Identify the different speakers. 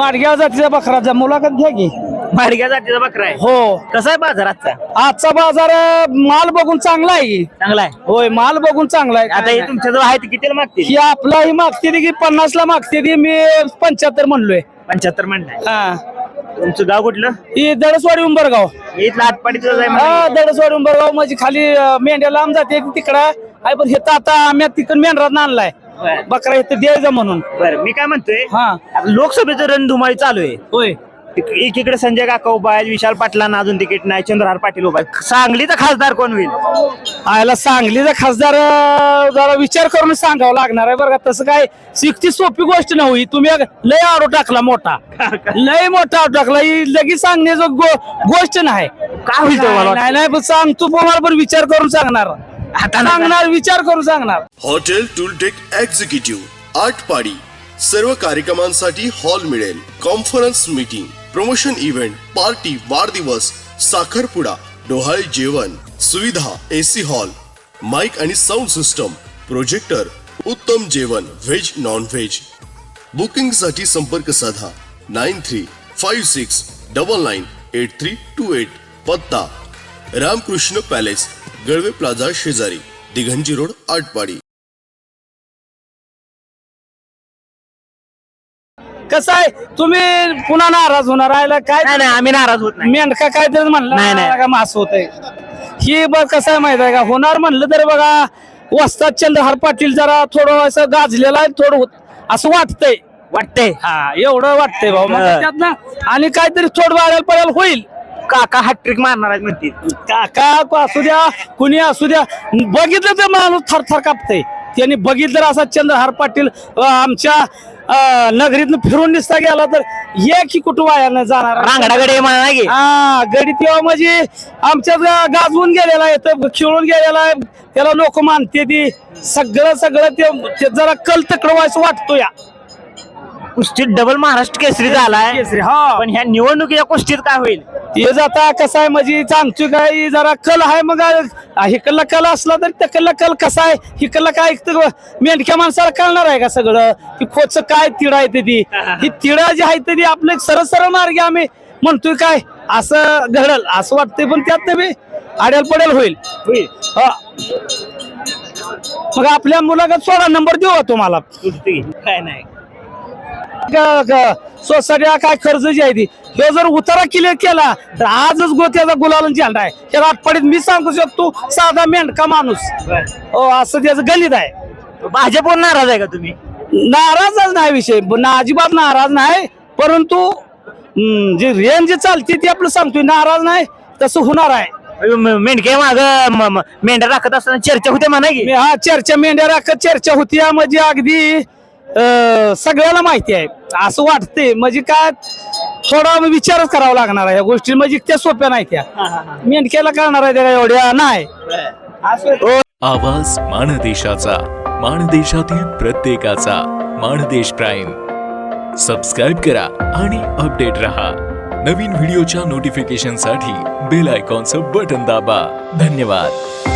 Speaker 1: माडग्या जातीचा बकराचा मुलाखत घ्या की.
Speaker 2: माडग्या जातीचा बकरा आहे.
Speaker 1: हो.
Speaker 2: कसा आहे बाजार आजचा?
Speaker 1: आजचा बाजार अं, माल बघून चांगला आहे की.
Speaker 2: चांगला आहे.
Speaker 1: होय माल बघून चांगला आहे.
Speaker 2: आता हे तुमच्या जवळ आहे ते कितीला मागते
Speaker 1: ही आपला ही मागते ती की पन्नास ला मागते ती मी पंच्याहत्तर म्हणलोय.
Speaker 2: पंच्याहत्तर म्हणलाय.
Speaker 1: हा.
Speaker 2: तुमचं गाव कुठलं?
Speaker 1: ही दडसवाडी उंबरगाव.
Speaker 2: इथलं आटपाडीचं आहे
Speaker 1: हा. दडसवाडी उंबरगाव म्हणजे खाली अं, मेंढ्या लांब जाते तिकडं. आहे पण हे तर आता आम्ही तिकडं मेंढरात आणलाय.
Speaker 2: बरं.
Speaker 1: बकरा इथं द्यायचं म्हणून.
Speaker 2: बरं मी काय म्हणतोय
Speaker 1: हा.
Speaker 2: आता लोकसभेचं रणधुमाळी चालू आहे.
Speaker 1: होय.
Speaker 2: एकीकडे संजय काका उभा आहे विशाल पाटलांना अजून तिकीट नाही चंद्रहार पाटील उभा आहे सांगलीचा खासदार कोण होईल?
Speaker 1: आयला सांगलीचा खासदार अं, जरा विचार करून सांगावं लागणार आहे बरं का. तसं काय शिकती सोपी गोष्ट नव्हती तुम्ही एक लय आडो टाकला मोठा. लय मोठा आडो टाकला. ही लगेच सांगण्याचं गो- गोष्ट नाही.
Speaker 2: काय होईल तेव्हा मला
Speaker 1: नाही नाही पण सांग तू तुम्हाला पण विचार करून सांगणार. सांगणार विचार करून सांगणार.
Speaker 3: हॉटेल टूलटेक एक्झिक्युटिव्ह आठ पाडी सर्व कार्यक्रमांसाठी हॉल मिळेल. Conference meeting promotion event party वाढदिवस साखरपुडा डोहाळे जेवण सुविधा एसी हॉल माइक आणि साऊंड सिस्टम प्रोजेक्टर उत्तम जेवण व्हेज नॉन व्हेज बुकिंगसाठी संपर्क साधा. Nine three five six double nine eight three two eight. पत्ता. रामकृष्ण पॅलेस गळवे प्लाझा शेजारी दिघंजी रोड आटपाडी.
Speaker 1: कसं आहे? तुम्ही पुन्हा नाराज होणार आहे काय
Speaker 2: नाही नाही आम्ही नाराज होत नाही.
Speaker 1: मेंढका काय तरी म्हणलं
Speaker 2: नाही, नाही.
Speaker 1: का मास होत आहे ही बघ कसं आहे माहीत आहे का? होणार म्हणलं तर बघा वस्ताद चंद्रहार पाटील जरा थोडं असं गाजलेलं आहे थोडं होत- असं वाटतंय.
Speaker 2: वाटतंय.
Speaker 1: हा एवढं वाटतंय भाऊ. मग
Speaker 2: हा.
Speaker 1: त्यातनं आणि काहीतरी थोडं वाढायला पडायला होईल.
Speaker 2: काका हॅट्रिक मारणार आहेत म्हणते.
Speaker 1: काका असू द्या कुणी असू द्या. बघितलं तर माणूस थरथर कापतंय. त्यांनी बघितलं असा चंद्रहार पाटील आमच्या नगरीतनं फिरून दिसता गेला तर ये की कुठं वायानं जाणार?
Speaker 2: रांगडाकडे म्हणा की.
Speaker 1: हा गडी तेव्हा म्हणजे आमच्यात गा- गाजवून गेलेला आहे तर खिळून गेलेला आहे. त्याला लोक मानते ती. सगळं सगळं ते ते जरा कल तकडं व्हायचं वाटतो या
Speaker 2: कुस्तीत डबल महाराष्ट्र केसरी झालाय.
Speaker 1: केसरी, हा.
Speaker 2: पण ह्या निवडणुकीच्या कुस्तीत काय होईल?
Speaker 1: ते जाता कसं आहे म्हणजे सांगतोय काय जरा कल आहे मग हिकडला कल असला तर त्याकडला कल कसा आहे? हिकडला काय ऐकतं मेंढक्या माणसाला कळणार आहे का सगळं? की खोच काय तिडा आहे ते ही तिडा जी आहे ते आपलं सरळ सरळ मार्गे आम्ही. म्हणतोय काय असं घडल असं वाटतंय पण त्यात बी आड्याल पडेल होईल.
Speaker 2: होईल.
Speaker 1: हा. मग आपल्या मुलाखत सोळा नंबर देऊ का तुम्हाला?
Speaker 2: कुस्ती. काय नाही.
Speaker 1: सोसायटीला काय खर्च जी आहे ती? हे जर उतारा क्लिअर केला तर आजच गोत्याचा गुलाल झेंडा आहे. हे आठवड्यात मी सांगू शकतो साधा मेंढका माणूस. हो असं त्याचं गलित आहे.
Speaker 2: भाजपवर नाराज आहे का तुम्ही?
Speaker 1: नाराजच नाही विषय. ना अजिबात नाराज नाही. परंतु जे रेंज चालते ती आपलं सांगतोय. नाराज नाही तसं होणार आहे.
Speaker 2: मेंढके माग मेंढ्या राखत असताना चर्चा होते म्हणा की?
Speaker 1: मी हा चर्चा मेंढ्या राखत चर्चा होती. म्हणजे अगदी सगळ्याला माहिती आहे. असं वाटतंय. म्हणजे काय थोडा विचारच करावा लागणार आहे या गोष्टी. म्हणजे त्या सोप्या नाही त्या. मेंढक्याला करणार आहे त्या एवढ्या? नाही. असं
Speaker 4: आवाज माणदेशाचा माणदेशातील प्रत्येकाचा माणदेश प्राईम. सबस्क्राईब करा आणि अपडेट रहा. नवीन व्हिडिओच्या नोटिफिकेशनसाठी बेल आयकॉनचं बटन दाबा. धन्यवाद.